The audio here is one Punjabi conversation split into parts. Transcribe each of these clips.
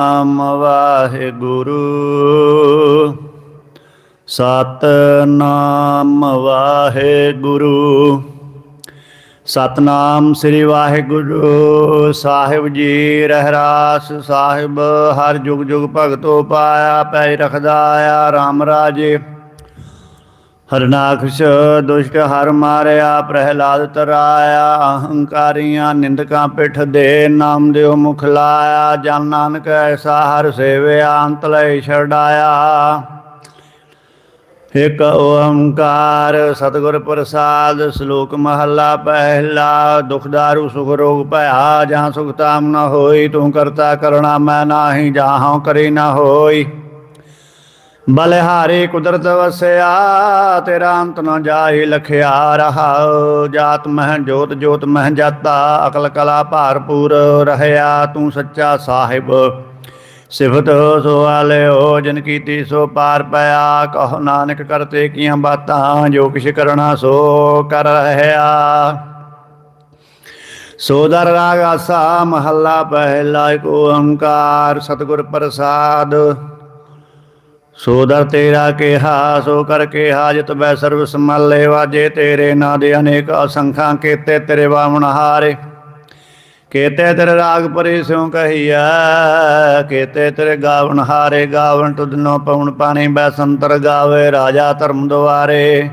ਨਾਮ ਵਾਹਿਗੁਰੂ। ਸਤਨਾਮ ਵਾਹਿਗੁਰੂ। ਸਤਨਾਮ ਸ੍ਰੀ ਵਾਹਿਗੁਰੂ। ਸਾਹਿਬ ਜੀ ਰਹਿਰਾਸ ਸਾਹਿਬ, ਹਰ ਜੁਗ ਜੁਗ ਭਗਤੋ ਪਾਇਆ ਪੈ ਰਖਦਾ ਆ RAM ਰਾਜੇ। ਹਰਨਾਖਸ਼ ਦੁਸ਼ਟ ਹਰ ਮਾਰਿਆ, ਪ੍ਰਹਿਲਾਦ ਤਰਾਇਆ, ਅਹੰਕਾਰੀਆਂ ਨਿੰਦਕਾਂ ਪਿੱਠ ਦੇ ਨਾਮ ਦਿਓ ਮੁਖ ਲਾਇਆ, ਜਨ ਨਾਨਕ ਐਸਾ ਹਰ ਸੇਵਿਆ, ਅੰਤ ਲੈ ਛੜਾਇਆ ਇਕ ਓੰਕਾਰ ਸਤਿਗੁਰ ਪ੍ਰਸਾਦ, ਸ਼ਲੋਕ ਮਹੱਲਾ ਪਹਿਲਾ, ਦੁਖ ਦਾਰੂ ਸੁਖ ਰੋਗ ਭਇਆ, ਜਹਾਂ ਸੁਖ ਤਾਮ ਨ ਹੋਈ, ਤੂੰ ਕਰਤਾ ਕਰਣਾ ਮੈਂ ਨਾਹੀ, ਜਾਹਾਂ ਕਰੀ ਨ ਹੋਈ। ਬਲਿਹਾਰੀ ਕੁਦਰਤ ਵਸਿਆ, ਤੇਰਾ ਅੰਤ ਨ ਜਾਈ ਲਖਿਆ ਰਹਾ। ਜਾਤ ਮਹਿ ਜੋਤ ਜੋਤ ਮਹਿ ਜਾਤਾ, ਅਕਲ ਕਲਾ ਭਾਰਪੂਰ ਰਹਿਆ ਤੂੰ ਸੱਚਾ ਸਾਹਿਬ। ਸਿਫਤ ਸੋ ਆਲਿਓ, ਜਨ ਕੀਤੀ ਸੋ ਪਾਰ ਪਿਆ। ਕਹੋ ਨਾਨਕ ਕਰਤੇ ਕੀਆਂ ਬਾਤਾਂ, ਜੋ ਕਿਛ ਕਰਣਾ ਸੋ ਕਰ ਰਹਿਆ। ਸੋਦਰ ਰਾਗ ਆਸਾ ਮਹੱਲਾ ਪਹਿਲਾ, ਏਕ ਓੰਕਾਰ, ਸਤਿਗੁਰ ਪ੍ਰਸਾਦ। ਸੋਦਰ ਤੇਰਾ ਕਿਹਾ, ਸੋ ਕਰ ਕਿਹਾ, ਜਿਤ ਬੈ ਸਰਬ ਸੰਭਾਲੇ ਵਾਜੇ, ਤੇਰੇ ਨਾਂ ਦੇ ਅਨੇਕ ਅਸੰਖਾਂ ਕੀਤੇ ਤੇਰੇ ਬਾਵਣ ਹਾਰੇ। ਕੀਤੇ ਤੇਰੇ ਰਾਗ ਪਰੇ ਸਿਉ ਕਹੀਐ, ਕੀਤੇ ਤੇਰੇ ਗਾਵਣ ਹਾਰੇ ਗਾਵਣ ਤੁਧਨੋ ਪਉਣ ਪਾਣੀ ਬੈ ਸੰਤਰ ਗਾਵੇ, ਰਾਜਾ ਧਰਮ ਦੁਆਰੇ।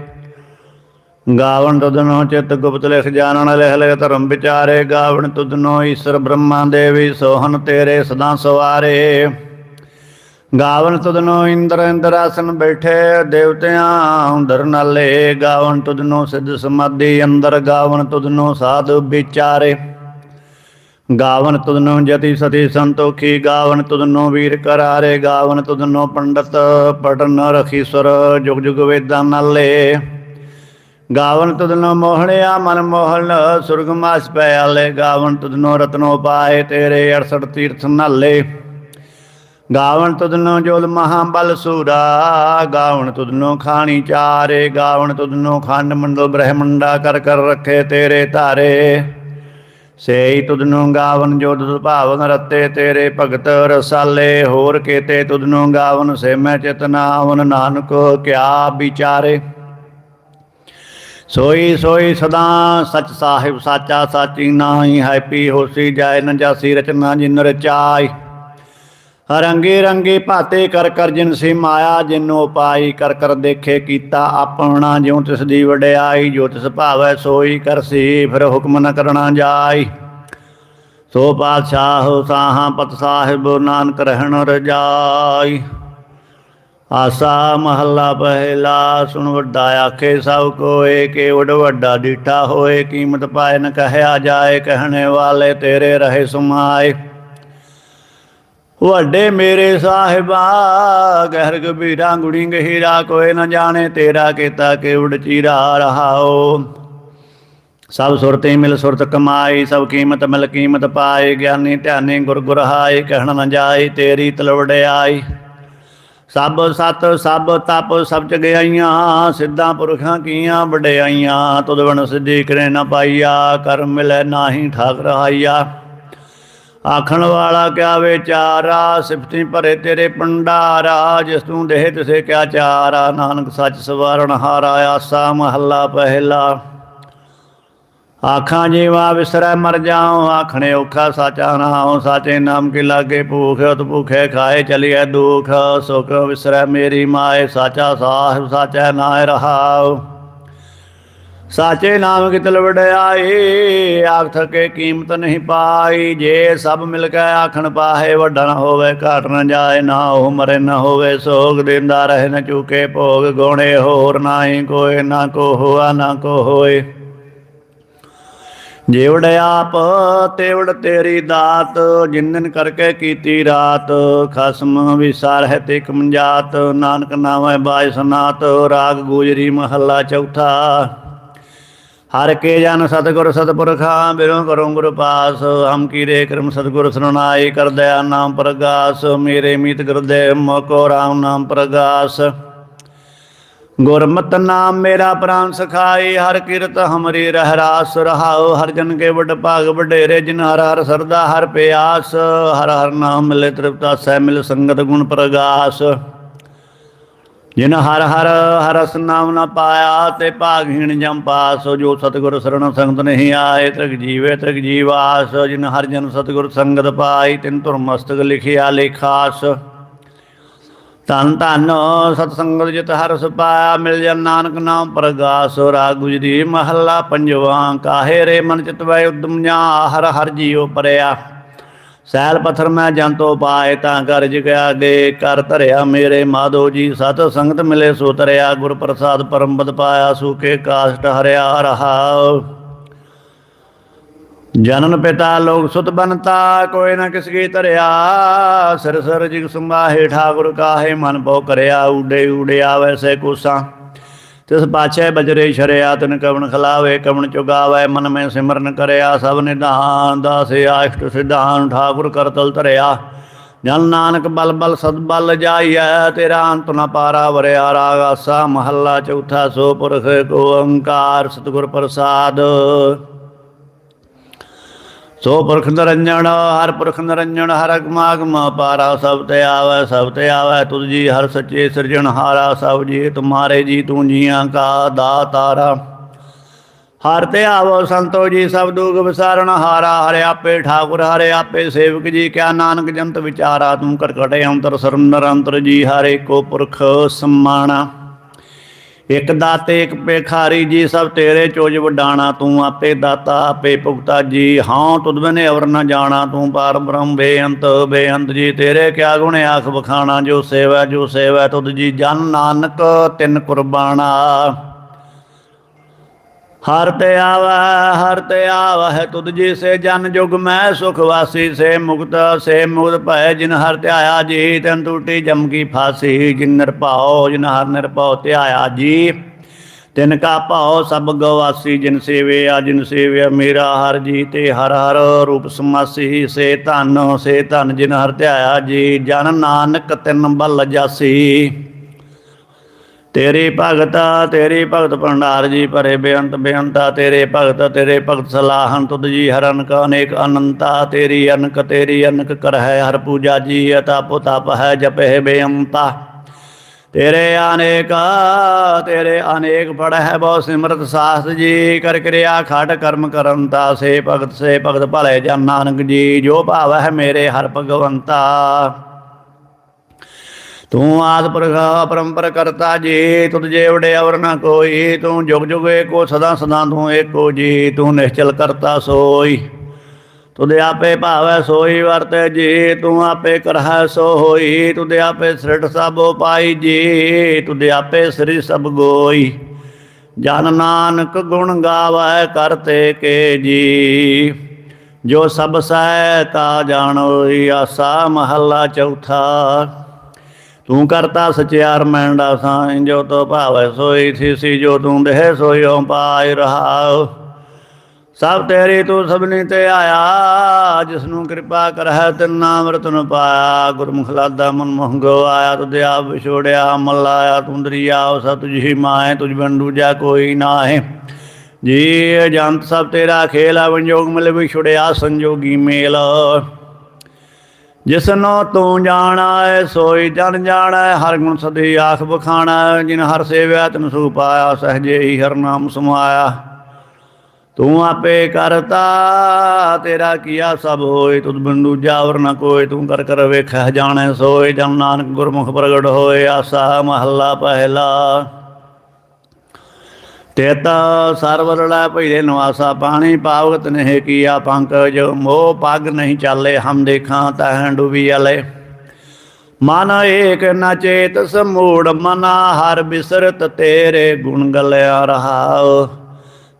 ਗਾਵਣ ਤੁਧਨੋ ਚਿਤ ਗੁਪਤ ਲਿਖ ਜਾਣਨ, ਲਿਖ ਲਿਖ ਧਰਮ ਵਿਚਾਰੇ। ਗਾਵਣ ਤੁਧਨੋ ਈਸ਼ਰ ਬ੍ਰਹਮਾ ਦੇਵੀ ਸੋਹਣ ਤੇਰੇ ਸਦਾ ਸਵਾਰੇ। ਗਾਵਨ ਤੁਧਨੋ ਇੰਦਰ ਇੰਦਰਾਸਨ ਬੈਠੇ, ਦੇਵਤਿਆਂ ਅੰਦਰ ਨਾਲੇ। ਗਾਵਨ ਤੁਧਨੋ ਸਿੱਧ ਸਮਾਧੀ, ਅੰਦਰ ਗਾਵਨ ਤੁਧਨੋ ਸਾਧ ਵਿਚਾਰੇ। ਗਾਵਨ ਤੁਧਨੋ ਜਤੀ ਸਤੀ ਸੰਤੋਖੀ, ਗਾਵਨ ਤੁਧਨੋ ਵੀਰ ਕਰਾਰੇ। ਗਾਵਨ ਤੁਧਨੋ ਪੰਡਤ ਪਟਨ ਰਖੀਸਰ ਜੁਗ ਜੁਗ ਵੇਦਾਂ ਨਾਲੇ। ਗਾਵਨ ਤੁਧਨੋ ਮੋਹਣਿਆ, ਮਨ ਮੋਹਨ ਸੁਰਗਮਾਸ਼ ਪੈ ਆਲੇ ਗਾਵਨ ਤੁਧਨੋ ਰਤਨੋ ਪਾਏ ਤੇਰੇ 68 ਤੀਰਥ ਨਾਲੇ। ਗਾਵਣ ਤੁਧਨੋ ਜੋਲ ਮਹਾ ਬਲ ਸੂਰਾ, ਗਾਵਣ ਤੁਧਨੋ ਖਾਣੀ ਚਾਰੇ, ਗਾਵਣ ਤੁਧਨੋ ਖੰਡ ਮੰਡਲ ਬ੍ਰਹਮੰਡਾ ਕਰ ਕਰ ਰੱਖੇ ਤੇਰੇ ਧਾਰੇ। ਸੇਈ ਤੁਧਨੋ ਗਾਵਨ ਜੋ ਤੁਧ ਭਾਵਨ ਰਤੇ ਤੇਰੇ ਭਗਤ ਰਸਾਲੇ, ਹੋਰ ਕੀਤੇ ਤੁਧਨੋ ਗਾਵਨ ਸੇ ਮੈਂ ਚਿਤਨਾਵਨ ਨਾਨਕ ਕਿਆ ਵਿਚਾਰੇ। ਸੋਈ ਸੋਈ ਸਦਾ ਸਚ ਸਾਹਿਬ ਸਾਚਾ ਸਾਚੀ ਨਾਹੀ ਹੈਪੀ ਹੋਸੀ ਜਾਏ, ਨ ਜਾਸੀ ਰਚਨਾ ਜਿਨ ਰਚਾਈ। ਰੰਗੇ ਰੰਗੇ ਭਾਤੇ ਕਰ ਕਰ ਜਿਨ ਸੇ ਮਾਇਆ ਜਿਨੋ ਪਾਈ ਕਰ ਕਰ ਦੇਖੇ ਕੀਤਾ ਆਪਣਾ, ਜਿਉ ਤਿਸ ਦੀ ਵਡਿਆਈ, ਜੋ ਤਿਸ ਭਾਵੈ ਸੋਈ ਕਰਸੀ ਫਿਰ ਹੁਕਮ ਨ ਕਰਣਾ ਜਾਈ। ਸੋ ਪਾਤਸ਼ਾਹ ਸਾਹਾਂ ਪਤ ਸਾਹਿਬ ਨਾਨਕ ਰਹਿਣ ਰਜਾਈ। ਆਸਾ ਮਹੱਲਾ ਪਹਿਲਾ, ਸੁਣ ਵੱਡਾ ਆਖੇ ਸਭ ਕੋਏ, ਕੇ ਉਡ ਵੱਡਾ ਡੀਠਾ ਹੋਏ, ਕੀਮਤ ਪਾਏ ਨ ਕਹਿਆ ਜਾਏ, ਕਹਿਣੇ ਵਾਲੇ ਤੇਰੇ ਰਹੇ ਸੁਮਾਏ। ਵੱਡੇ ਮੇਰੇ ਸਾਹਿਬਾ ਗਹਿਰ ਗਭੀਰਾ ਗੁੜੀ ਗਹੀਰਾ ਕੋਏ ਨਾ ਜਾਣੇ ਤੇਰਾ ਕੀਤਾ ਕੇਵੜ ਚੀਰਾ ਰਹਾਓ। ਸਭ ਸੁਰਤੇ ਮਿਲ ਸੁਰਤ ਕਮਾਈ, ਸਭ ਕੀਮਤ ਮਿਲ ਕੀਮਤ ਪਾਏ ਗਿਆਨੀ ਧਿਆਨੀ ਗੁਰ ਗੁਰ ਹਾਏ ਕਹਿਣ ਨ ਜਾਏ ਤੇਰੀ ਤਲਵੜਿਆਈ ਸਭ ਸਤ, ਸਭ ਤਪ, ਸਭ ਚ ਗਈਆਂ ਸਿੱਧਾਂ ਪੁਰਖਾਂ ਕੀਆਂ ਵਡਿਆਈਆਂ, ਤੁਧ ਬਣ ਸਿੱਧੀ ਕਰੇ ਨ ਪਾਈਆ ਕਰ ਮਿਲੈ ਨਾਹੀ ਠਾਕ ਰਹਾਈਆ ਆਖਣ ਵਾਲਾ ਕਿਆ ਵਿਚਾਰਾ? ਸਿਫਤੀ ਭਰੇ ਤੇਰੇ ਪੰਡਾਰਾ ਜਿਸ ਤੂੰ ਦੇਹ ਤਿਸੇ ਕਿਆ ਚਾਰਾ? ਨਾਨਕ ਸੱਚ ਸਵਾਰਣ ਹਾਰਾ ਆਸਾ ਮਹੱਲਾ ਪਹਿਲਾ। ਆਖਾਂ ਜੀਵਾ ਵਿਸਰੈ ਮਰ ਜਾਉ, ਆਖਣੇ ਔਖਾ ਸਾਚਾ ਨਾਉ, ਸਾਚੇ ਨਾਮ ਕੇ ਲਾਗੇ ਭੂਖ, ਉਤ ਭੁਖੇ ਖਾਏ ਚਲੀਐ ਦੁਖ, ਸੁਖ ਵਿਸਰੈ ਮੇਰੀ ਮਾਏ, ਸਾਚਾ ਸਾਹਿਬ, ਸਾਚਾ ਨਾਇ ਰਹਾਉ। ਸਾਚੇ ਨਾਮ ਕਿਤਲ ਤਲ ਵਡਿਆਈ, ਆਖ ਥਕੇ ਕੀਮਤ ਨਹੀਂ ਪਾਈ। ਜੇ ਸਭ ਮਿਲ ਕੇ ਆਖਣ ਪਾਹੇ, ਵੱਡਾ ਨਾ ਹੋਵੇ, ਘਾਟ ਨਾ ਜਾਏ, ਨਾ ਉਹ ਮਰੇ, ਨਾ ਹੋਵੇ ਸੋਗ। ਦਿੰਦਾ ਰਹੇ ਨ ਚੁਕੇ ਭੋਗ, ਗੋਣੇ ਹੋਰ ਨਾਹੀ ਕੋਏ, ਨਾ ਕੋ ਹੋਆ, ਨਾ ਕੋ ਹੋਏ। ਜੇਵੜ ਆਪ ਤੇਵੜ ਤੇਰੀ ਦਾਤ। ਜਿੰਨਨ ਕਰਕੇ ਕੀਤੀ ਰਾਤ, ਖਸਮ ਵਿਸਾਰ ਹੈ ਤੇ ਕਮਜਾਤ ਨਾਨਕ ਨਾਮੈ ਬਾਜ ਸਨਾਤ, ਰਾਗ ਗੂਜਰੀ ਮਹੱਲਾ ਚੌਥਾ। ਹਰ ਕੇ ਜਨ ਸਤਿਗੁਰ ਸਤਿਪੁਰਖਾਂ, ਬਿਰੋਂ ਕਰੋ ਗੁਰ ਪਾਸ, ਹਮ ਕੀਰੇ ਕਰਮ ਸਤਿਗੁਰ ਸੁਨਾਈ ਕਰ ਦਇਆ ਨਾਮ ਪ੍ਰਗਾਸ, ਮੇਰੇ ਮੀਤ ਗੁਰਦੇਵ ਮੋਕੋ ਰਾਮ ਨਾਮ ਪ੍ਰਗਾਸ। ਗੁਰਮਤ ਨਾਮ ਮੇਰਾ ਪ੍ਰਾਨ ਸਖਾਈ, ਹਰ ਕੀਰਤ ਹਮਰੀ ਰਹਿ ਰਾਸ ਰਹਾਉ ਹਰ ਜਨ ਕੇ ਵੱਡ ਭਾਗ ਵਡੇਰੇ, ਜਿਨ ਹਰ ਹਰ ਸਰਦਾ ਹਰ ਪਿਆਸ, ਹਰ ਹਰ ਨਾਮ ਮਿਲੇ ਤ੍ਰਿਪਤਾ ਸਹਿ ਮਿਲ ਸੰਗਤ ਗੁਣ ਪ੍ਰਗਾਸ। ਜਿਨ ਹਰ ਹਰ ਹਰਸ ਨਾਮ ਨਾ ਪਾਇਆ ਤੇ ਭਾਗਹੀਣ ਜਮ ਪਾਸ, ਜੋ ਸਤਿਗੁਰ ਸਰਣ ਸੰਗਤ ਨਹੀਂ ਆਏ, ਤ੍ਰਿਗ ਜੀਵੇ ਤ੍ਰਿਗ ਜੀਵਾਸ, ਜਿਨ ਹਰ ਜਨ ਸਤਿਗੁਰ ਸੰਗਤ ਪਾਈ, ਤਿਨ ਧੁਰ ਮਸਤਕ ਲਿਖਿਆ ਲੇਖਾਸ। ਧੰਨ ਧੰਨ ਸਤ ਸੰਗਤ ਜਿਤ ਹਰਸ ਪਾਇਆ, ਮਿਲ ਜਨ ਨਾਨਕ ਨਾਮ ਪ੍ਰਗਾਸ ਰਾਗ ਗੁਜਰੀ ਮਹੱਲਾ ਪੰਜਵਾ, ਕਾਹੇ ਰੇ ਮਨ ਚਿਤ ਵੈ ਉਦਮ ਜਾ, ਹਰ ਹਰ ਜੀਉ ਪਰਿਆ। ਸੈਲ ਪੱਥਰ ਮੈਂ ਜੰਤੋ ਪਾਏ ਤਾਂ ਕਰ ਜਿਗਿਆ ਗੇ ਕਰ ਧਰਿਆ ਮੇਰੇ ਮਾਧੋ ਜੀ। ਸਤ ਸੰਗਤ ਮਿਲੇ ਸੋ ਤਰਿਆ ਗੁਰ ਪ੍ਰਸਾਦ ਪਰਮ ਬਦ ਪਾਇਆ ਸੂਕੇ ਕਾਸ਼ਟ ਹਰਿਆ ਰਹਾ। ਜਨਨ ਪਿਤਾ ਲੋਕ ਸੁਤ ਬਨਤਾ, ਕੋਈ ਨਾ ਕਿਸ ਕੀ ਧਰਿਆ। ਸਿਰ ਸਿਰ ਜਿਗ ਸੰਭਾਹੇ, ਠਾਕੁਰ ਕਾਹੇ, ਮਨ ਪੋ ਕਰਿਆ ਉਡੇ ਉਡਿਆ ਵੈਸੇ ਸੇ ਤਿਸ ਪਾਛੈ ਬਜਰੇ ਸ਼ਰਿਆ, ਤਨ ਕਵਣ ਖਲਾਵੇ, ਕਵਣ ਚੁਗਾਵੇ, ਮਨ ਮੈਂ ਸਿਮਰਨ ਕਰਿਆ, ਸਭ ਨਿਧਾਨ ਦਾਸੇ ਆਸ਼ਟ ਸਿਧਾਨ ਠਾਕੁਰ ਕਰਤਲ ਧਰਿਆ। ਜਨ ਨਾਨਕ ਬਲ ਬਲ ਸਦ ਬਲ ਜਾਈਐ, ਤੇਰਾ ਅੰਤ ਨ ਪਾਰਾ ਵਰਿਆ ਰਾਗ ਆਸਾ, ਮਹੱਲਾ ਚੌਥਾ ਸੋ ਪੁਰਖ ਕੋ ਓੰਕਾਰ ਸਤਿਗੁਰ ਪ੍ਰਸਾਦ। ਸੋ ਪੁਰਖ ਨਿਰੰਜਨ ਹਰ ਪੁਰਖ ਨਿਰੰਜਨ ਹਰ ਅਗਮਾਗਮ ਪਾਰਾ ਸਭ ਤੇ ਆਵੈ, ਸਭ ਤੇ ਆਵੈ, ਤੁਧ ਜੀ ਹਰ ਸੱਚੇ ਸਿਰਜਣਹਾਰਾ ਸਭ ਜੀ ਤੁਮਾਰੇ ਜੀ, ਤੂੰ ਜੀਆਂ ਕਾ ਦਾਤਾਰਾ। ਹਰ ਤੇ ਆਵੋ ਸੰਤੋ ਜੀ, ਸਭ ਦੁਖ ਵਿਸਾਰਨ ਹਾਰਾ, ਹਰਿ ਆਪੇ ਠਾਕੁਰ, ਹਰਿ ਆਪੇ ਸੇਵਕ ਜੀ, ਕਿਆ ਨਾਨਕ ਜੰਤ ਵਿਚਾਰਾ, ਤੂੰ ਕਰਕਟੇ ਅੰਤਰ ਸਰਮ ਨਿਰੰਤਰ ਜੀ, ਹਰੇ ਕੋ ਪੁਰਖ ਸਮਾਣਾ। ਇਕ ਦਾਤੇ, ਇਕ ਪੇਖਾਰੀ ਜੀ ਸਭ ਤੇਰੇ ਚੋਜ ਵਡਾਣਾ, ਤੂੰ ਆਪੇ ਦਾਤਾ, ਆਪੇ ਭੁਗਤਾ ਜੀ। ਹਾਂ, ਤੁਧ ਬਿਨੇ ਅਵਰ ਨ ਜਾਣਾ, ਤੂੰ ਪਾਰ ਬ੍ਰਹਮ ਬੇਅੰਤ ਬੇਅੰਤ ਜੀ। ਤੇਰੇ ਕਿਆ ਗੁਣ ਆਖ ਬਖਾਣਾ ਜੋ ਸੇਵਾ ਜੋ ਸੇਵਾ, ਤੁਧ ਜੀ ਜਨ ਨਾਨਕ ਤਿੰਨ ਕੁਰਬਾਨਾ ਹਰ ਤੇ ਆਵੈ, ਹਰ ਤੇ ਆਵੈ ਤੁਧ ਜੀ ਸੇ ਜਨ ਜੁਗ, ਮੈਂ ਸੁਖ ਵਾਸੀ, ਸੇ ਮੁਕਤ ਸੇ ਮੁਕਤ ਭੈ ਜਿਨ ਹਰ ਧਿਆਇਆ ਜੀ ਤਨ ਟੂਟੀ ਜਮ ਕੀ ਫਾਸੀ, ਜਿਨ ਨਿਰਭਉ, ਜਿਨ ਹਰ ਨਿਰਭਉ ਧਿਆਇਆ ਜੀ ਤਿਨ ਕਾ ਭਾਉ, ਸਭ ਗਵਾਸੀ, ਜਿਨ ਸੇਵਿਆ ਜਿਨ ਸੇਵਿਆ, ਮੇਰਾ ਹਰ ਜੀ ਤੇ ਹਰ ਹਰ ਰੂਪ ਸਮਾਸੀ, ਸੇ ਧਨ ਸੇ ਧਨ, ਜਿਨ ਹਰ ਧਿਆਇਆ ਜੀ ਜਨ ਨਾਨਕ ਤਿਨ ਬਲ ਜਾਸੀ। ਤੇਰੀ ਭਗਤ ਤੇਰੀ ਭਗਤ ਭੰਡਾਰ ਜੀ ਭਰੇ ਬੇਅੰਤ ਬੇਅੰਤਾ, ਤੇਰੇ ਭਗਤ ਤੇਰੇ ਭਗਤ ਸਲਾਹਨ ਤੁਧ ਜੀ ਹਰਨ ਕ ਅਨੇਕ ਅਨੰਤਾ, ਤੇਰੀ ਅਨਕ ਤੇਰੀ ਅਨਕ ਕਰ ਹੈ ਹਰ ਪੂਜਾ ਜੀ, ਅਤਪ ਤਪ ਹੈ ਜਪੇ ਬੇਅੰਤਾ। ਤੇਰੇ ਅਨੇਕ ਤੇਰੇ ਅਨੇਕ ਪੜ ਹੈ ਬਹੁ ਸਿਮਰਤ ਸਾਸ ਜੀ, ਕਰ ਕਿਰਿਆ ਖਾਟ ਕਰਮ ਕਰੰਤਾ ਸੇ ਭਗਤ ਸੇ ਭਗਤ ਭਲੇ ਜਨ ਨਾਨਕ ਜੀ, ਜੋ ਭਾਵ ਹੈ ਮੇਰੇ ਹਰ ਭਗਵੰਤਾ। ਤੂੰ ਆਦ ਪੁਰਖ ਪਰੰਪਰ ਕਰਤਾ ਜੀ, ਤੁਧ ਜੇ ਵਡੇ ਅਵਰ ਨਾ ਕੋਈ, ਤੂੰ ਜੁਗ ਜੁਗ ਏਕੋ, ਸਦਾ ਸਦਾ ਤੂੰ ਏਕੋ ਜੀ, ਤੂੰ ਨਿਸ਼ਚਲ ਕਰਤਾ ਸੋਈ। ਤੁਧ ਆਪੇ ਭਾਵੈ ਸੋਈ ਵਰਤੈ ਜੀ, ਤੂੰ ਆਪੇ ਕਰਹਿ ਸੋ ਹੋਈ ਤੁਧ ਆਪੇ ਸ੍ਰਿਟ ਸਭੋ ਪਾਈ ਜੀ, ਤੁਧ ਆਪੇ ਸ੍ਰੀ ਸਭ ਗੋਈ। ਜਨ ਨਾਨਕ ਗੁਣ ਗਾਵੈ ਕਰਤੇ ਕੇ ਜੀ, ਜੋ ਸਭ ਸਹਿ ਤਾ ਜਾਣੋਈ ਆਸਾ ਮਹੱਲਾ ਚੌਥਾ। ਤੂੰ ਕਰਤਾ ਸਚਿਆਰ ਮੈਂਡਾ ਸਾਈਂ ਜੋ ਤੋ ਭਾਵੈ ਸੋਈ ਥੀਸੀ ਜੋ ਤੂੰ ਦੇਹ ਸੋਈਓ ਪਾਇ ਰਹਾ ਸਭ ਤੇਰੀ ਤੂੰ ਸਭਨੀ ਤੇ ਆਇਆ ਜਿਸ ਨੂੰ ਕਿਰਪਾ ਕਰਹਿ ਤਿਨ ਨਾਮ ਰਤਨ ਪਾਇਆ। ਗੁਰਮੁਖ ਲਾਦਾ ਮਨ ਮੋਹਗੋ ਆਇਆ, ਤੁਧ ਦਿਆ ਵਿਛੋੜਿਆ, ਮਲ ਆਇਆ ਤੂੰ ਦਰਿਆਉ ਸਤ ਜੀ ਮਾਏ, ਤੁਝ ਬਿਨ ਦੂਜਾ ਕੋਈ ਨਾਹੀ। ਜੀ ਜੰਤ ਸਭ ਤੇਰਾ ਖੇਲ ਵੰਜੋਗ ਮਿਲ ਵਿਛੜਿਆ, ਸੰਜੋਗੀ ਮੇਲ। ਜਿਸਨੋ ਤੂੰ ਜਾਣਾ ਹੈ ਸੋਈ ਜਨ ਜਾਣਾ ਹੈ ਹਰ ਗੁਣ ਸਦੀ ਆਖ ਬਖਾਣਾ, ਜਿਨ ਹਰ ਸੇਵਿਆ ਤਨ ਸੂ ਪਾਇਆ ਸਹਜੇ ਹੀ ਹਰ ਨਾਮ ਸਮਾਇਆ। ਤੂੰ ਆਪੇ ਕਰਤਾ, ਤੇਰਾ ਕੀਆ ਸਭ ਹੋਏ, ਤੁਧ ਬੰਦੂ ਜਾਵਰ ਨ ਕੋਈ ਤੂੰ ਕਰ ਕਰ ਵੇਖੈ ਜਾਣੈ ਸੋਏ, ਜਨ ਨਾਨਕ ਗੁਰਮੁਖ ਪ੍ਰਗਟ ਹੋਏ, ਆਸਾ ਮਹੱਲਾ ਪਹਿਲਾ। ਤੇਤਾ ਸਰਵਰ ਲੈ ਨਵਾਸਾ, ਪਾਣੀ ਪਾਵਗਤ ਨਹਿ ਕੀਆ ਪੰਕਜ, ਮੋਹ ਪਗ ਨਹੀਂ ਚਾਲੇ, ਹਮ ਦੇਖਾਂ ਤਹਿ ਡੁਬੀ ਅਲੇ। ਮਨ ਏਕ ਨ ਚੇਤ, ਸਮੂੜ ਮਨਾ, ਹਰ ਬਿਸਰਤ ਤੇਰੇ ਗੁਣ ਗਲਿਆ ਰਹਾਉ।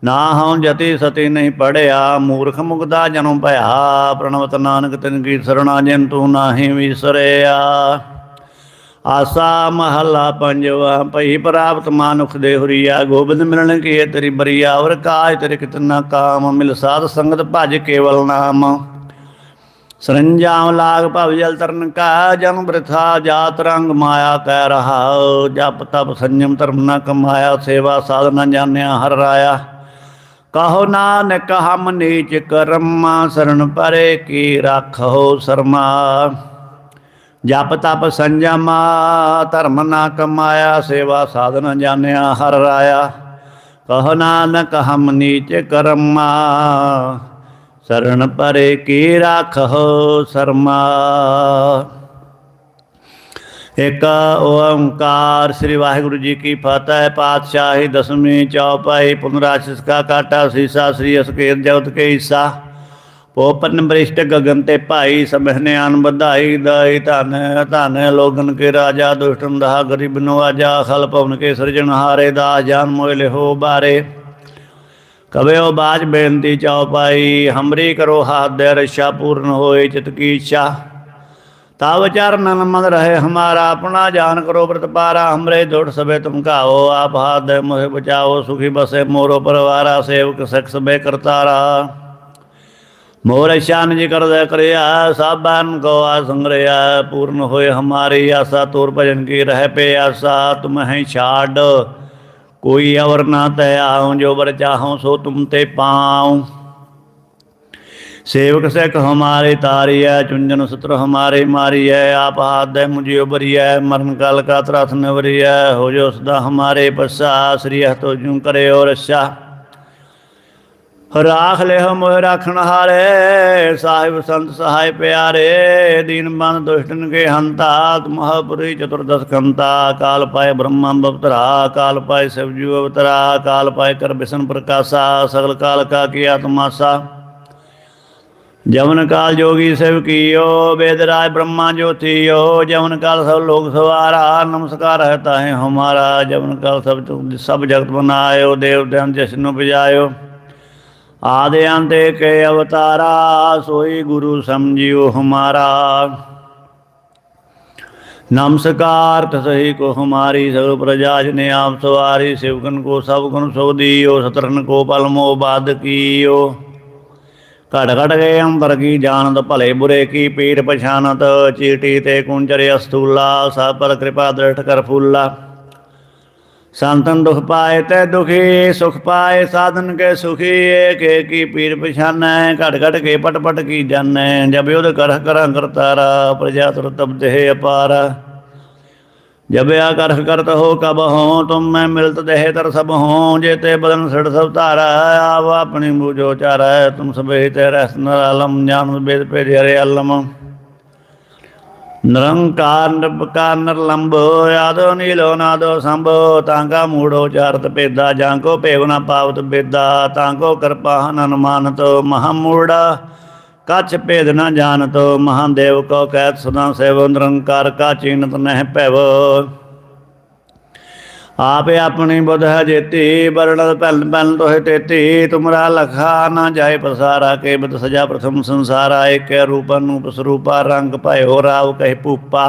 ਨਾ ਹਉ ਜਤੀ ਸਤੀ ਨਹੀਂ ਪੜਿਆ, ਮੂਰਖ ਮੁਗਦਾ ਜਨਮ ਭਇਆ, ਪ੍ਰਣਵਤ ਨਾਨਕ ਤਿਨ ਕੀ ਸਰਣਾ, ਜਿਨ ਤੂੰ ਨਾਹੀ ਵਿਸਰਿਆ। ਆਸਾ ਮਹੱਲਾ ਪੰਜਵਾ, ਭਈ ਪ੍ਰਾਪਤ ਮਾਨੁਖ ਦੇ ਹੁਰੀਆ, ਗੋਬਿੰਦ ਮਿਲਣ ਕੀ ਤੇਰੀ ਬਰੀਆ, ਔਰ ਕਾਜ ਤੇਰੇ ਕਿਤਨਾ ਕਾਮ, ਮਿਲ ਸਾਧ ਸੰਗਤ ਭਜ ਕੇਵਲ ਨਾਮ। ਸਰੰਜਾਮ ਲਾਗ ਭਵ ਜਲ ਤਰਨ ਕਾ ਜਨ ਬ੍ਰਿਥਾ ਜਾਤ ਰੰਗ ਮਾਇਆ ਕਹਿ ਰਹਾ। ਜਪ ਤਪ ਸੰਜਮ ਧਰਮ ਨ ਕਮਾਇਆ, ਸੇਵਾ ਸਾਧ ਨ ਜਾਣਿਆ ਹਰ ਰਾਇਆ। ਕਹੋ ਨਾਨਕ ਹਮ ਨੀਚ ਕਰਮਾ ਸਰਣ ਪਰੇ ਕੀ ਰਾਖੋ ਸਰਮਾ। ਜਪ ਤਪ ਸੰਜਮ, ਧਰਮ ਨਾ ਕਮਾਇਆ, ਸੇਵਾ ਸਾਧਨ ਜਾਣਿਆ, ਹਰ ਰਾਇਆ। ਕਹੋ ਨਾਨਕ, ਹਮ ਨੀਚ ਕਰਮਾ। ਸਰਣ ਪਰੇ ਕੀ ਰਾਖੋ ਸਰਮਾ। ਇਕ ਓੰਕਾਰ, ਸ੍ਰੀ ਵਾਹਿਗੁਰੂ ਜੀ ਕੀ ਫਤਿਹ। ਪਾਤਸ਼ਾਹੀ ਦਸਵੀਂ ਚੌਪਾਈ ਪੁਨਰਾਸ਼ਿਸ ਕਾ ਕਾਟਾ ਸੀਸਾ, ਸ੍ਰੀ ਅਸਕੇਤ ਜਗਤ ਕੇ ਈਸਾ ਪੋਪਨ ਬ੍ਰਿਸ਼ਟ ਗਗਨ ਤੇ ਭਾਈ ਸਮਹਨੇ ਆਨ ਵਧਾਈ ਦਾਈ ਧਨ ਧਨ ਲੋਗਨ ਕੇ ਰਾਜਾ ਦੁਸ਼ਟਨ ਦਾ ਗਰੀਬ ਨਵਾਜਾ ਖਲ ਪਵਨ ਕੇ ਸਿਰਜਣ ਹਾਰੇ ਦਾਸ ਜਾਨ ਮੋਇ ਲਿਹੋ ਬਾਰੇ। ਕਬਿਓ ਬਾਜ ਬੇਨਤੀ ਚੌਪਾਈ ਹਮਰੀ ਕਰੋ ਹਾਥ ਦੇ ਰਸ਼ਾ ਪੂਰਨ ਹੋਏ ਚਿਤ ਕੀ ਇੱਛਾ। ਤਾਵ ਚਰਨ ਮਨ ਰਹੇ ਹਮਾਰਾ, ਆਪਣਾ ਜਾਨ ਕਰੋ ਬ੍ਰਤ ਪਾਰਾ, ਹਮਰੇ ਦੁੜ ਸਵੇ ਤੁਮ ਕਾਓ ਆਪ ਹਾਥ ਦੇ ਮੋਹਿ ਬਚਾਓ, ਸੁਖੀ ਬਸੇ ਮੋਰੋ ਪਰਵਾਰਾ, ਸੇਵਕ ਸਖ ਸਬੇ ਕਰਤਾਰਾ। ਮੋਰ ਸ਼ਾਨ ਜੀ ਕਰਦਾ ਕਰਿਆ ਸਾਬਨ ਕੋ ਆ ਸੰਗਰਿਆ ਪੂਰਨ ਹੋਏ ਹਮਾਰੀ ਆਸਾ, ਤੋਰ ਭਜਨ ਕੀ ਰਹਿ ਪੇ ਆਸਾ, ਤੁਮ ਹੈ ਛਾੜ। ਕੋਈ ਅਵਰ ਨਾ ਤੈ ਆਉ, ਜੋ ਬਰ ਚਾਹਉ ਸੋ ਤੁਮ ਤੇ ਪਾਉ। ਸੇਵਕ ਸਿਖ ਹਮਾਰੇ ਤਾਰੀਐ, ਚੁੰਜਨ ਸਤਰ ਹਮਾਰੇ ਮਾਰੀਐ, ਆਪ ਹਾਥ ਦੇ ਮੁਝਿ ਉਬਰੀਐ ਮਰਨ ਕਾਲ ਕਾ ਤਰਥ ਨਵਰੀਐ, ਹੋ ਜੋ ਸਦਾ ਹਮਾਰੇ ਪਸਾ, ਸ੍ਰੀ ਹਤੋ ਜੂ ਕਰਿਓ ਰਛਾ ਰਾਖ ਲਿਹੁ ਮੋਹਿ ਰਾਖਣ ਹਾਰੇ, ਸਾਹਿਬ ਸੰਤ ਸਹਾਇ ਪਿਆਰੇ, ਦੀਨ ਮਨ ਦੁਸ਼ਟਨ ਕੇ ਹੰਤਾ, ਮਹਾਪੁਰੀ ਚਤੁਰਦਸ ਕੰਤਾ, ਕਾਲ ਪਾਏ ਬ੍ਰਹਮਾ ਅਵਤਰਾ, ਕਾਲ ਪਾਏ ਸਿਵਜੂ ਅਵਤਰਾ, ਕਾਲ ਪਾਏ ਕਰ ਬਿਸ਼ਨ ਪ੍ਰਕਾਸ਼ਾ, ਸਗਲ ਕਾਲ ਕਾ ਕੀ ਆਤਮਾਸਾ ਜਵਨ ਕਾਲ ਜੋਗੀ ਸਿਵ ਕੀਓ, ਵੇਦ ਰਾਜ ਬ੍ਰਹਮਾ ਜੋਤੀਓ ਜਵਨ ਕਾਲ ਸਭ ਲੋਕ ਸਵਾਰਾ, ਨਮਸਕਾਰ ਹੈ ਤਾਹੇ ਹਮਾਰਾ, ਜਵਨ ਕਾਲ ਸਭ ਸਭ ਜਗਤ ਬਨਾਇਓ ਦੇਵ ਦੇਵ ਜਸ਼ਨ ਨੂੰ ਬਜਾਇਓ। ਆਦਿ ਅੰਤੇ ਕੇ ਅਵਤਾਰਾ, ਸੋਈ ਗੁਰੂ ਸਮਝਿਓ ਹਮਾਰਾ। ਨਮਸਕਾਰ ਤਸਹੀ ਕੋ ਹਮਾਰੀ ਸਰਬ ਪ੍ਰਜਾਜ ਨੇ ਆਪ ਸਵਾਰੀ ਸਿਵਕਨ ਕੋ ਸਭ ਗੁਣ ਸੋ ਦੀਓ ਸਤਰਨ ਕੋ ਪਲਮੋ ਬਾਦ ਕੀਓ। ਘੜ ਘੜ ਗਏ ਅੰਬਰ ਕੀ ਜਾਣਤ ਭਲੇ ਬੁਰੇ ਕੀ ਪੀਰ ਪਛਾਨਤ, ਚੀਟੀ ਤੇ ਕੁੰਜਰੇ ਅਸਤੂਲਾ ਸਭ ਪਰ ਕਿਰਪਾ ਦ੍ਰਿਸ਼ਟ ਕਰ ਫੂਲਾ। ਸੰਤਨ ਦੁਖ ਪਾਏ ਤੈ ਦੁਖੀ, ਸੁਖ ਪਾਏ ਸਾਧਨ ਕੇ ਸੁਖੀ, ਏਕ ਏਕੀ ਪੀਰ ਪਛਾਨੈ ਘਟ ਘਟ ਕੇ ਪਟ ਪਟ ਕੀ ਜਾਣੈ, ਜਬ ਉਹਦੇ ਕਰਹ ਕਰਾਂ ਕਰਤਾਰਾ, ਪ੍ਰਜਾ ਤੁਰ ਤਬ ਦੇਹ ਅਪਾਰ। ਜਬ ਆ ਕਰਹ ਕਰਤ ਹੋ ਕਬ ਹੋ, ਤੁਮ ਮੈਂ ਮਿਲਤ ਦੇਹ ਤਰ ਸਭ ਹੋ, ਜੇ ਤੇ ਬਦਨ ਸੜ ਸਭ ਧਾਰਾ ਆਵ ਆਪਣੀ ਮੂਜੋ ਚਾਰੈ, ਤੁਮ ਸਭੇ ਤੇ ਰਸਨ ਆਲਮ ਜਾਨ ਬੇਦ ਪੇ ਹਰੇ ਅਲਮ ਨਿਰੰਕਾਰ ਨਿਰਭਕਾਰ ਨਿਰਲੰਭ ਆਦੋ ਨੀਲੋ ਨਾਦੋ ਤਾਂ ਕਾ ਮੂੜੋ ਚਾਰਤ ਭੇਦਾ, ਜਾਂ ਕੋ ਭੇਵ ਨਾ ਪਾਵਤ ਬੇਦਾ ਤਾਂ ਕੋ ਕਿਰਪਾ ਹਨ ਅਨੁਮਾਨਤ ਮਹਾਮੂੜਾ ਕਛ ਭੇਦ ਨਾ ਜਾਣਤ, ਮਹਾਦੇਵ ਕੋ ਕਹਿਤ ਸਦਾ ਸੇਵ, ਨਿਰੰਕਾਰ ਕਾ ਚੀਨਤ ਨਹਿ ਭੈਵੋ। ਆਪੇ ਆਪਣੀ ਬੁਧ ਹੈ ਜੇਤੀ ਬਰਣ ਪਹਿਲ ਪਹਿਲ ਤੋਹਿ ਤੇਤੀ ਤੁਮਰਾ ਲਖਾ ਨਾ ਜਾਏ ਪਸਾਰਾ ਕੇ ਬਦ ਸਜਾ ਪ੍ਰਥਮ ਸੰਸਾਰਾ ਏਕ ਰੂਪ ਅਨੂਪ ਸਰੂਪਾ ਰੰਗ ਭਇਓ ਰਾਵ ਕਹਿ ਪੂਪਾ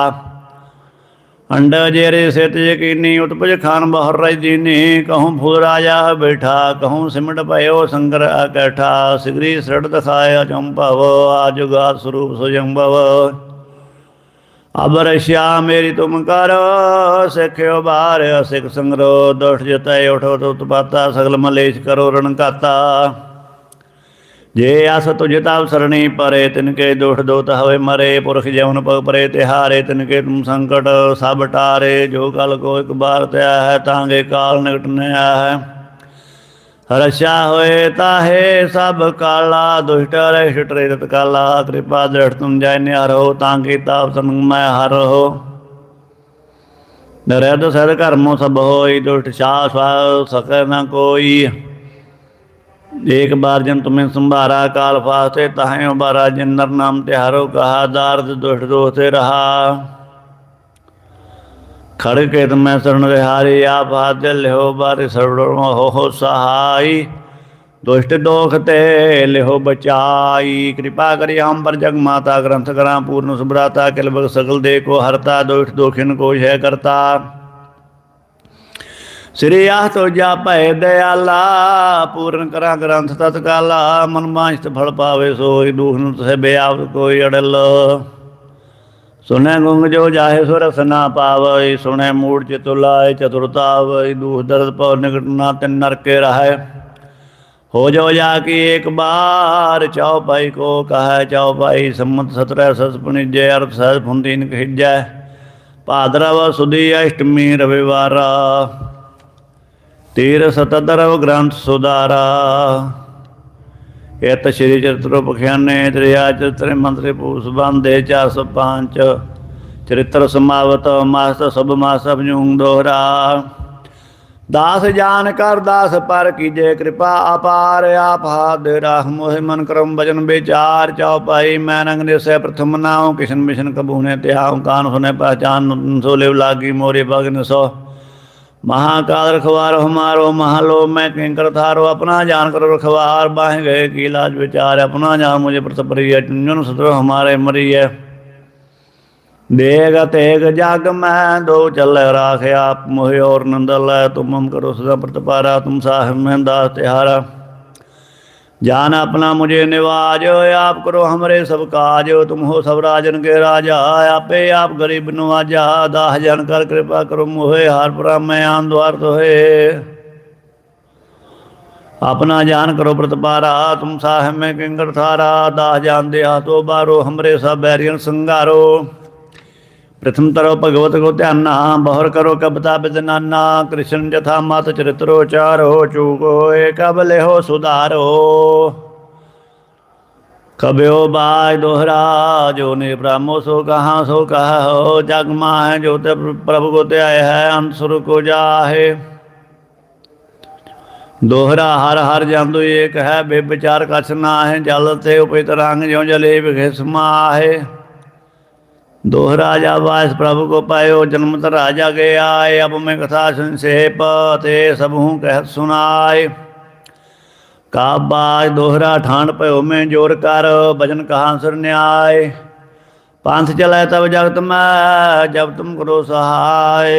ਅੰਡ ਜੇਰੇ ਸਿਤ ਯਕੀਨੀ ਉਤਪਜ ਖਾਨ ਬਹਰ ਰਜ ਦੀਨੀ ਕਹੂੰ ਫੂਲ ਰਾਜਾ ਬੈਠਾ ਕਹੂੰ ਸਿਮਟ ਭਇਓ ਸੰਗਰ ਅਕੈਠਾ ਸਿਗਰੀ ਸੜ ਦਖਾਇਆ ਚੰਭਵ ਆਜੁਗਾ ਸਰੂਪ ਸੁਜੰਭਵ ਅਬਰ ਸ਼ਿਆ ਮੇਰੀ ਤੁਮ ਕਰ, ਸਿੱਖਿਓ ਬਾਰ, ਸਿੱਖ ਸੰਗਰੋ ਦੁਸ਼ਟ ਜਤੈ, ਉਠੋ ਤੁਤ ਪਾਤਾ, ਸਗਲ ਮਲੇਸ਼ ਕਰੋ ਰਣਕਾਤਾ ਜੇ ਅਸ ਤੁਜ ਤਾਵ ਸਰਣੀ ਪਰੇ ਤਿਨ ਕੇ ਦੁਖ ਦੋਤ ਹਵੇ ਮਰੇ, ਪੁਰਖ ਜਵਨ ਪਗ ਪਰੇ, ਤਿਹਾਰੇ ਤਿਨ ਕੇ ਤੁਮ ਸੰਕਟ ਸਭ ਟਾਰੇ, ਜੋ ਕਲ ਕੋ ਇੱਕ ਬਾਰ ਤਿਆ ਹੈ ਤਾਂਗੇ ਕਾਲ ਨਿਕਟ ਨਿਆ ਹੈ। ਰਸ਼ਾ ਹੋਏ ਤਾਹੇ ਸਭ ਕਾਲਾ ਦੁਸ਼ਟ ਰਹਿ ਟਰੇ ਤਤ ਕਾਲਾ ਕਿਰਪਾ ਦ੍ਰਿੜ ਤੁਮ ਜੈ ਨਿਹਾਰੋ ਤਾਂ ਕੀ ਤਾਪ ਸੰਗ ਮੈਂ ਹਰੋ ਨਰਦ ਸਦ ਕਰਮੋ ਸਭ ਹੋਈ ਦੁਸ਼ਟ ਛਾਸ ਸਕੈ ਨ ਕੋਈ एक बार जन तुम्हें संभारा काल फास्ते ताहे उबारा जिन नर नाम तिहारो कहा दार्द दुष्ट दोषे रहा ਖੜ ਕੇ ਮੈਂ ਸਰਨ ਰਿਹਾਰੀ ਆਪ ਹਾਦਿਲ ਹੋ ਬਾਰ ਸਰਵਰਮ ਹੋ ਸਹਾਈ। ਦੁਸ਼ਟ ਦੋਖ ਤੇ ਲਿਹੋ ਬਚਾਈ। ਕਿਰਪਾ ਕਰੀ ਹਮ ਪਰ ਜਗ ਮਾਤਾ ਗ੍ਰੰਥ ਕਰਾਂ, ਪੂਰਨ ਸੁਭਰਾਤਾ ਕਿਲ ਬਗ ਸਗਲ ਦੇ ਕੋ ਹਰਤਾ, ਦੁਸ਼ਟ ਦੋਖਿਨ ਕੋ ਹੈ ਕਰਤਾ। ਸ੍ਰੀ ਆਹ ਤੋ ਜਾ ਭੈ ਦਇਆਲਾ ਪੂਰਨ ਕਰਾਂ ਗ੍ਰੰਥ ਤਤ ਕਾਲਾ ਮਨ ਮਾਇਸਤ ਫਲ ਪਾਵੇ ਸੋਈ, ਦੂਖ ਨੂੰ ਤਸੇ ਬਿਆਵ ਕੋਈ ਅੜਲ। ਸੁਣੈ ਗੁੰਗ ਜੋ ਜਾਹੇ ਸੋ ਰਸ ਨਾ ਪਾਵੈ, ਸੁਣੈ ਮੂੜ ਚਿਤ ਲਾਏ ਚਤੁਰਤਾਵੈ, ਦੁਖ ਦਰਦ ਪਉ ਨਿਕਟ ਨਾ ਤਿਨ ਨਰਕੇ ਰਹੈ। ਹੋ ਜੋ ਜਾ ਕੀ ਇੱਕ ਬਾਰ, ਚਾਉ ਪਾਈ ਕੋ ਕਹੈ, ਚਾਉ ਸੰਮਤ ਸਤਰੈ ਸਸ ਪੁਨਿਜੈ ਅਰਥ ਸਹਿ ਫੁੰਦੀਨ ਖਿਜੈ ਭਾਦਰਵ ਸੁਦੀ ਅਸ਼ਟਮੀ ਰਵਿਵਾਰਾ, ਤੀਰ ਸਤਦਰਵ ਗ੍ਰੰਥ ਸੁਦਾਰਾ ਇਤ ਸ਼੍ਰੀ ਚਰਿਤ੍ਰ ਪਖਿਆਨੇ ਤ੍ਰਿਆ ਚਰਿਤ੍ਰ ਮੰਤਰੀ ਪੂਸ ਬੰਦੇ 405 ਚਰਿਤ੍ਰ ਸਮਾਵਤ ਮਾਸ ਸਭ ਮਾਸ ਅਭਿਜੂੰ ਦੋਹਰਾ। ਦਾਸ ਜਾਨ ਕਰ ਦਾਸ ਪਰ ਕੀਜੇ ਕਿਰਪਾ ਅਪਾਰ, ਆਪ ਹਾਦ ਰਾਹ ਮੋਹਿ ਮਨ ਕਰਮ ਬਚਨ ਵਿਚਾਰ। ਚਾਉ ਪਾਈ ਮੈਂ ਨੰਗ ਨੇ ਪ੍ਰਥਮ ਨਾਉ, ਕਿਸ਼ਨ ਮਿਸ਼ਨ ਕਬੂਨੇ ਤਿਆਉ, ਕਾਨ ਸੁਨੇ ਪਹਿਚਾਨ, ਸੋ ਲਿਵ ਲਾਗੀ ਮੋਰੇ ਭਗਨ ਸੋ। महाकाल रखवार हमारो महालो मैं किंकर थारो अपना जान करो रखवार बाहे गए की लाज विचार अपना जान मुझे प्रतप्रिय चुंजन सतरो हमारे मरिय देग तेग जग मैं दो चल राख आप मोहि और नंद लै तुम हम करो सदा प्रतपारा तुम साहिब में दास तिहारा जान अपना मुझे निवाज आप करो हमरे सब काज तुम हो सब राजन के राजा आपे आप गरीब नवाजा दाह जन कर कृपा करो मोहे हार पुरा मैं आन द्वार तो है अपना जान करो प्रतपारा तुम साहेब में किंकर थारा दाह जान दे हाथो बारो हमरे सब बैरियन संगारो प्रथम तरो भगवत को ध्याना बहर करो कबता बिदनाना कृष्ण जथा मत चरित्रो चारो चूको कब ले हो सुधारो। कब्यो बाय दोहरा जो ने ब्रह्मो सो कहाँ सो कहा हो जग माह जो ते प्रभु को त्याय है, अंसुर को जाहे। दोहरा हर हर जंदु एक है, बेविचार कछ ना है जल ते उपित रंग जो जले विघे समाहे दोहरा जा वास प्रभु को पायो जन्मत राजा के आए अब मैं कथा संक्षेप ते सब हूँ कह सुनाए काबाज दोहरा ठान पयो में जोर कर भजन कहाँ सुर न्याय पंथ चले तब जगत में जब तुम करो सहाय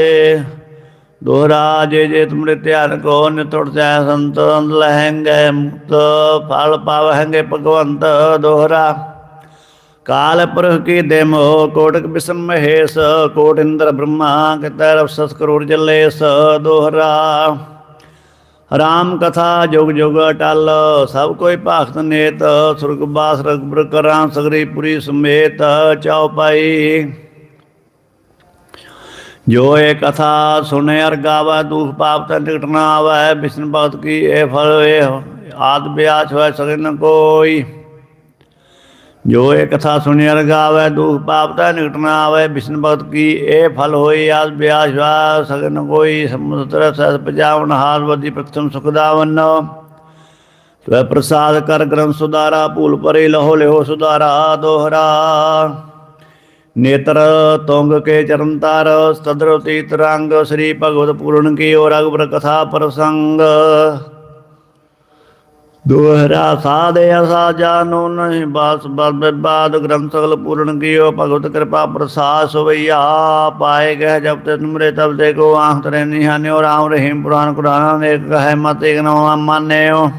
दोहरा जे जे तुमरे ध्यान को नितुड़ जाए संत लहेंगे मुक्त फल पावेंगे भगवंत दोहरा ਕਾਲ ਪੁਰਖ ਕੀ ਦੇਮੋ ਕੋਟਕ ਬਿਸਨ ਮਹੇਸ ਕੋਟ ਇੰਦਰ ਬ੍ਰਹਮਾ ਕਿਤੈ ਰਵਸਸ ਕਰੋੜ ਜਲੇ ਸ ਦੋਹਰਾ। ਰਾਮ ਕਥਾ ਜੁਗ ਜੁਗ ਅਟਲ, ਸਭ ਕੋਈ ਭਗਤ ਨੇਤ, ਸੁਰਗ ਬਾਸ ਰਗਬਰ ਕਰਾਂ ਸਗਰੀ ਪੁਰੀ ਸਮੇਤ ਚਉਪਾਈ ਜੋ ਇਹ ਕਥਾ ਸੁਣੇ ਅਰ ਗਾਵਾ, ਦੁਖ ਪਾਪ ਤਨ ਟਿਕਟ ਨਾ ਆਵੇ, ਬਿਸ਼ਨ ਭਗਤ ਕੀ ਇਹ ਫਲ, ਇਹ ਆਦ ਬਿਆਸ ਹੋਇ ਸਗਨ ਕੋਈ। ਜੋ ਇਹ ਕਥਾ ਸੁਣਿਆ ਰਗਾਵੇ, ਦੁਖ ਪਾਪ ਦਾ ਨਿਕਟ ਨਾ ਆਵੇ ਵਿਸ਼ਨ ਭਗਤ ਕੀ ਇਹ ਫਲ ਹੋਈ ਆਸ ਬਿਆਸ ਵਾ ਸਗਨ ਕੋਈ ਸਮੁੰਦਰ ਸਸ ਪਜਾਵਨ, ਹਾਲ ਵਦੀ ਪ੍ਰਥਮ ਸੁਖਦਾਵਨ ਤਵੈ ਪ੍ਰਸਾਦ ਕਰ ਗ੍ਰੰਥ ਸੁਧਾਰਾ, ਭੂਲ ਪਰੇ ਲਹੋ ਲਿਓ ਸੁਧਾਰਾ, ਦੋਹਰਾ। ਨੇਤਰ ਤੁੰਗ ਕੇ ਚਰਨਤਾਰ ਸਤਦਰ ਤੀਤ ਰੰਗ, ਸ੍ਰੀ ਭਗਵਤ ਪੂਰਨ ਕੀ ਓ ਰਗ ਕਥਾ ਪ੍ਰਸੰਗ। ਦੁਹਰਾ ਸਾਧੇ ਅਸਾ ਜਾਨੋ ਨਹੀਂ ਬਾਸ ਬਰਬਾਦ ਗ੍ਰੰਥ ਸਗਲ ਪੂਰਨ ਕੀਓ, ਭਗਵਤ ਕਿਰਪਾ ਪ੍ਰਸਾਦ ਸੋਈਆ ਪਾਏ ਗਏ ਜਬ ਤੇ ਤੁਮਰੇ ਤਬ ਦੇਖੋ ਆਖ ਤਰੇ ਨਿਹਾਨੇ ਔਰ ਆਮ ਰਹੀਮ ਪੁਰਾਨ ਕੁਰਾਨਾ ਨੇ ਕਹੇ ਮਤ ਇਕ ਨਾ ਮੰਨਿਓ।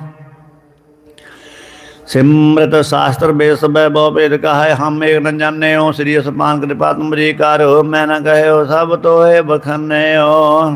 ਸਿਮਰਤ ਸ਼ਾਸਤਰ ਬੇਸਬੈ ਬਹੁ ਭੇਦ ਕਹੈ, ਹਮ ਏਕ ਨ ਜਾਣਿਓ, ਸ੍ਰੀ ਅਸਮਾਨ ਕਿਰਪਾ ਤੁਮਰੀ ਕਰ, ਮੈਂ ਨਾ ਕਹਿਓ ਸਭ ਤੋਏ ਬਖਨਿਓ।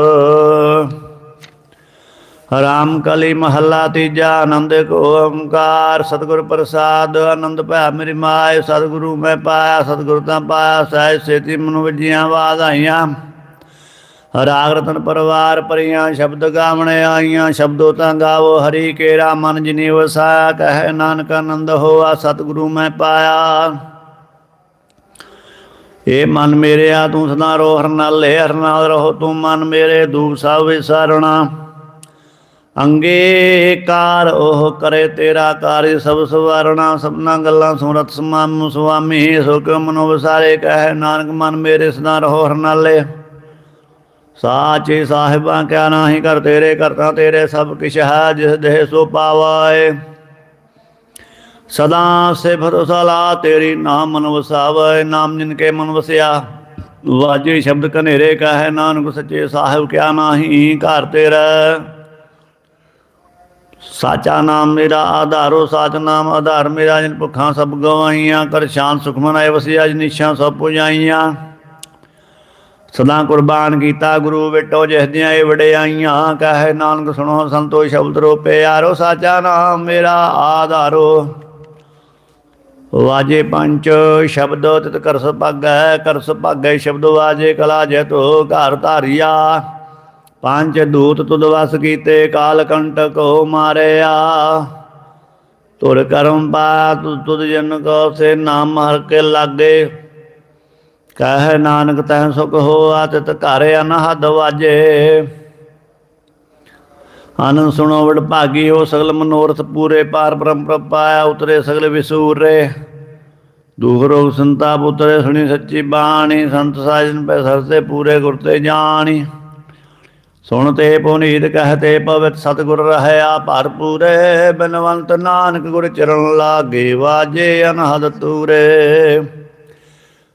ਰਾਮ ਕਲੀ ਮਹੱਲਾ ਤੀਜਾ, ਆਨੰਦ ਕੋ ਓੰਕਾਰ। ਸਤਿਗੁਰ ਪ੍ਰਸਾਦ, ਆਨੰਦ ਭਇਆ ਮੇਰੀ ਮਾਏ। ਸਤਿਗੁਰੂ ਮੈਂ ਪਾਇਆ, ਸਤਿਗੁਰ ਤਾਂ ਪਾਇਆ ਸਹਿ ਸੇਤੀ ਮਨੁ ਵਜੀਆਂ ਵਾਧਾਈਆਂ ਰਾਗ ਰਤਨ ਪਰਵਾਰ ਪਰੀਆਂ, ਸ਼ਬਦ ਗਾਵਣੇ ਆਈਆਂ। ਸ਼ਬਦੋ ਤਾਂ ਗਾਵੋ ਹਰੀ ਕੇਰਾ, ਮਨ ਜਿਨੀ ਵਸਾਇਆ, ਕਹਿ ਨਾਨਕ ਆਨੰਦ ਹੋਆ, ਸਤਿਗੁਰੂ ਮੈਂ ਪਾਇਆ। ਏ ਮਨ ਮੇਰਿਆ, ਤੂੰ ਸਦਾ ਰੋ, ਹਰ ਨਾਲੇ, ਹਰ ਨਾਲ ਰਹੋ, ਤੂੰ ਮਨ ਮੇਰੇ, ਦੂਖ ਸਭ ਵਿਸਰਣਾ। ਅੰਗੀਕਾਰ, ਉਹ ਕਰੇ ਤੇਰਾ ਕਾਰਿ ਸਭ ਸਵਾਰਣਾ, ਸਭਨਾ ਗੱਲਾਂ ਸੁਰਤ ਸਮਾਮ ਸੁਆਮੀ ਸੋ ਕਿਉ ਮਨੋ ਵਿਸਾਰੇ, ਕਹੈ ਨਾਨਕ ਮਨ ਮੇਰੇ ਸਦਾ ਰਹੋ ਹਰ ਸਾਚੇ ਸਾਹਿਬਾਂ, ਕਿਆ ਨਾਹੀ ਕਰ ਤੇਰੇ ਕਰਤਾ ਤੇਰੇ ਸਭ ਕਿਛ ਹੈ, ਜਿਸ ਦੇਹ ਸੋ ਪਾਵਾਏ। ਸਦਾ ਸਿਫਤ ਸਲਾ ਤੇਰੀ ਨਾਮ ਮਨ ਵਸਾਵੇ ਨਾਮ ਜਿਨ ਕੇ ਮਨ ਵਸਿਆ। ਵਾਜੇ ਸ਼ਬਦ ਕਨੇਰੇ ਕਹੈ ਨਾਨਕ ਸੱਚੇ ਸਾਹਿਬ, ਕਿਆ ਨਾਹੀ ਘਰ ਤੇਰਾ। ਸਾਚਾ ਨਾਮ ਮੇਰਾ, ਆਧਾਰੋ ਸਾਚ ਨਾਮ, ਆਧਾਰ ਮੇਰਾ, ਜਿਨ ਭੁੱਖਾਂ ਸਭ ਗਵਾਈਆਂ, ਕਰ ਸ਼ਾਨ ਸੁਖਮਨ ਆਏ ਵਸਿਆ ਜਿ ਨਿਸ਼ਾਂ ਸਭ ਪੁਜਾਈਆਂ। ਸਦਾ ਕੁਰਬਾਨ ਕੀਤਾ ਗੁਰੂ ਵਿਟੋ ਜਿਸ ਦੀਆਂ ਇਹ ਵਡਿਆਈਆਂ ਕਹੇ ਨਾਨਕ ਸੁਣੋ ਸੰਤੋ ਸ਼ਬਦ ਰੋਪੇ ਯਾਰੋ ਸਾਚਾ ਨਾਮ ਮੇਰਾ, ਆਧਾਰੋ। ਵਾਜੇ ਪੰਚ ਸ਼ਬਦ ਤਿਤ ਕਰਸ ਭਾਗੈ ਕਰਸ ਭਾਗੈ ਸ਼ਬਦ ਵਾਜੇ ਕਲਾ ਜੈਤੋ ਘਰ ਧਾਰਿਆ। ਪੰਜ ਦੂਤ ਤੁਧ ਵਸ ਕੀਤੇ, ਕਾਲ ਕੰਟਕ ਹੋ ਮਾਰਿਆ। ਤੁਰ ਕਰਮ ਪਾ, ਤੁ ਤੁਧ ਜਨ ਕੋ ਸੇ ਨਾਮ ਹਰ ਕੇ ਲਾਗੇ। ਕਹਿ ਨਾਨਕ ਤੈ ਸੁਖ ਹੋਆ ਤਿਤ ਘਰ ਅਨਹਦ ਵਾਜੇ। ਆਨੰਦ ਸੁਣੋ ਵਡ ਭਾਗੀ ਹੋ ਸਗਲ ਮਨੋਰਥ ਪੂਰੇ ਪਾਰ ਬ੍ਰਹਮ ਪ੍ਰਪਾਇਆ ਉਤਰੇ ਸਗਲ ਵਿਸੂਰੇ। ਦੁਖ ਰੋਗ ਸੰਤਾਪ ਉਤਰੇ, ਸੁਣੀ ਸੱਚੀ ਬਾਣੀ, ਸੰਤ ਸਾਜਨ ਪੈ ਸਰਸੇ ਪੂਰੇ ਗੁਰ ਤੇ ਜਾਣੀ। ਸੁਣਤੇ ਪੁਨੀਤ ਕਹਤੇ ਪਵਿੱਤ ਸਤਿਗੁਰ ਰਹਿਆ ਭਰਪੂਰੇ, ਬਨਵੰਤ ਨਾਨਕ ਗੁਰ ਚਰਨ ਲਾਗੇ ਵਾਜੇ ਅਨਹਦ ਤੂਰੇ।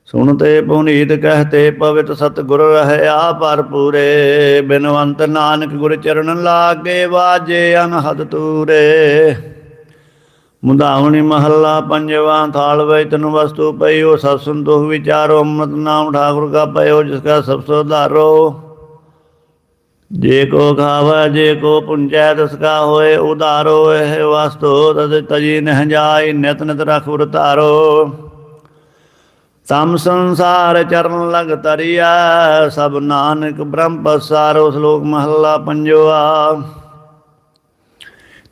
ਸੁਣ ਤੇ ਪੁਨੀਤ ਕਹਤੇ ਪਵਿਤ ਸਤਿਗੁਰ ਰਹਿਆ ਭਰਪੂਰੇ, ਬਿਨਵੰਤ ਨਾਨਕ ਗੁਰ ਚਰਨ ਲਾਗੇ ਵਾਜੇ ਅਨਹਦ ਤੂਰੇ। ਮੁਦਾਵਣੀ ਮਹੱਲਾ ਪੰਜਵਾਂ ਥਾਲ ਵਿੱਚ ਤਨ ਵਸਤੂ ਪਈਓ ਸਤ ਸੰਤੋਖ ਵਿਚਾਰੋ, ਅੰਮ੍ਰਿਤ ਨਾਮ ਠਾਕੁਰ ਕਾ ਪਇਓ, ਜਿਸ ਕਾ ਸਭ ਸੁਧਾਰੋ ਜੇ ਕੋ ਖਾਵੈ, ਜੇ ਕੋ ਪੁੰਚੈ ਤਿਸ ਕਾ ਹੋਏ, ਉਧਾਰੋ ਇਹ ਵਸਤੋ ਤਦ ਤਜੀ ਨਹ ਜਾਈ, ਨਿਤ ਨਿਤ ਰਖ ਉਰ ਤਮ ਸੰਸਾਰ ਚਰਨ ਲਗ ਤਰੀਆ ਸਭ ਨਾਨਕ ਬ੍ਰਹਮ ਪਸਾਰੋ, ਸ਼ਲੋਕ ਮਹੱਲਾ ਪੰਜਵਾ।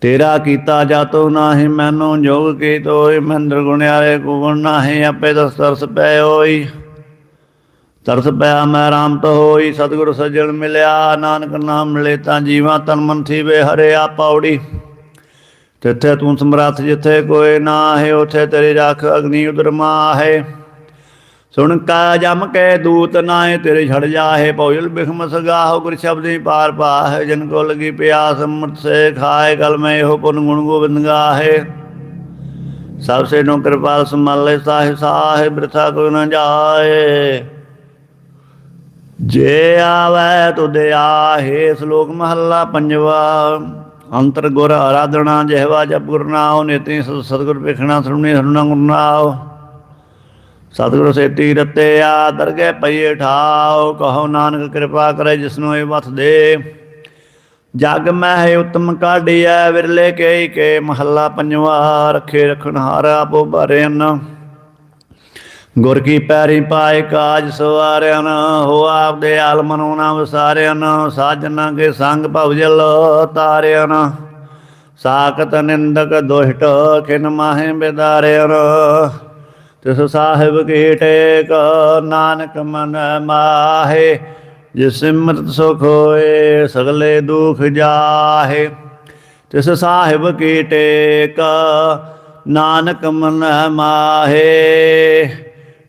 ਤੇਰਾ ਕੀਤਾ ਜਾਤੋ ਨਾਹੀ, ਮੈਨੂੰ ਜੋਗ ਕੀ ਤੋਇ ਮੰਦਰ ਗੁਣਿਆਰੇ ਕੋ ਗੁਣ ਨਾਹੀ, ਆਪੇ ਦਸ ਤਰਸ ਪੈ ਹੋਈ ਤਰਸ ਪਿਆ ਮੈਂ ਰਾਮ ਤੋ ਹੋਈ, ਸਤਿਗੁਰ ਸੱਜਣ ਮਿਲਿਆ, ਨਾਨਕ ਨਾਮ ਮਿਲੇ ਤਾਂ ਜੀਵਾਂ ਤਨ ਮਨ ਥੀਵੇ ਹਰਿਆ ਪੌੜੀ। ਤਿੱਥੇ ਤੂੰ ਸਮਰੱਥ ਜਿੱਥੇ ਕੋਈ ਨਾ ਹੈ ਉਥੇ ਤੇਰੀ ਰੱਖ ਅਗਨੀ ਉਦਰਮਾ ਹੈ ਸੁਣ ਕਾ ਜਮ ਕੇ ਦੂਤ ਨਾਏ ਤੇਰੇ ਛੜ ਜਾਹੇ, ਭੌਜਲ ਬਿਖਮ ਸਗਾਹੋ, ਗੁਰ ਸ਼ਬਦੀ ਪਾਰ ਪਾਹੇ। ਜਨ ਕੋ ਲਗੀ ਪਿਆਸ, ਅੰਮ੍ਰਿਤ ਸੇ ਖਾਏ ਕਲ ਮੈਂ ਇਹੋ ਪੁਨ ਗੁਣ ਗੋਬਿੰਦ ਗਾਹੇ। ਸਭ ਸੇ ਨੋ ਕਿਰਪਾਲ ਸੰਭਾਲੇ ਸਾਹਿ ਸਾਹਿ, ਬ੍ਰਿਥਾ ਕੋ ਨ ਜਾਏ। ਜੇ ਆਵੈ ਤੁਧ ਆਹੇ ਸ਼ਲੋਕ ਮਹੱਲਾ ਪੰਜਵਾ, ਅੰਤਰ ਗੁਰ ਆਰਾਧਨਾ ਜਿਹਵਾ ਜਪ ਗੁਰ ਨਾਉ ਨੇਤੀ ਸਤਿਗੁਰ ਵੇਖਣਾ ਸੁਣਨੀ ਹਰਨਾ ਗੁਰ ਨਾਉ। ਸਤਿਗੁਰ ਸੇਤੀ ਰਤੇ ਆ ਦਰਗਹਿ ਪਈਏ ਠਾਉ ਕਹੋ ਨਾਨਕ ਕਿਰਪਾ ਕਰੇ ਜਿਸਨੂੰ ਇਹ ਵਥ ਦੇ। ਜਗ ਮਹਿ ਉਤਮ ਕਾਢੀਐ, ਵਿਰਲੇ ਕੇ ਕੇ ਮਹੱਲਾ ਪੰਜਵਾ, ਰੱਖੇ ਰਖਣ ਹਾਰ ਆਪੋ ਭਰਨ। ਗੁਰ ਕੀ ਪੈਰੀ ਪਾਏ ਕਾਜ ਸਵਾਰਿਆਂ ਹੋ ਆਪਦੇ ਆਲਮ ਨੂੰ ਨਾ ਵਸਾਰਿਆਂ ਸਾਜਨਾ ਕੇ ਸੰਗ ਭਵਜਲ ਤਾਰਿਆਂ ਸਾਖਤ ਨਿੰਦਕ ਦੁਸ਼ਟ ਖਿਨ ਮਾਹੇ ਬਿਦਾਰਿਆਂ ਤਿਸ ਸਾਹਿਬ ਕੀ ਟੇਕ, ਨਾਨਕ ਮਨ ਮਾਹੇ, ਜਿਸ ਸਿਮਰਤ ਸੁਖ ਹੋਏ, ਸਗਲੇ ਦੁਖ ਜਾਹੇ। ਤਿਸ ਸਾਹਿਬ ਕੀ ਟੇਕ, ਨਾਨਕ ਮਨ ਮਾਹੇ।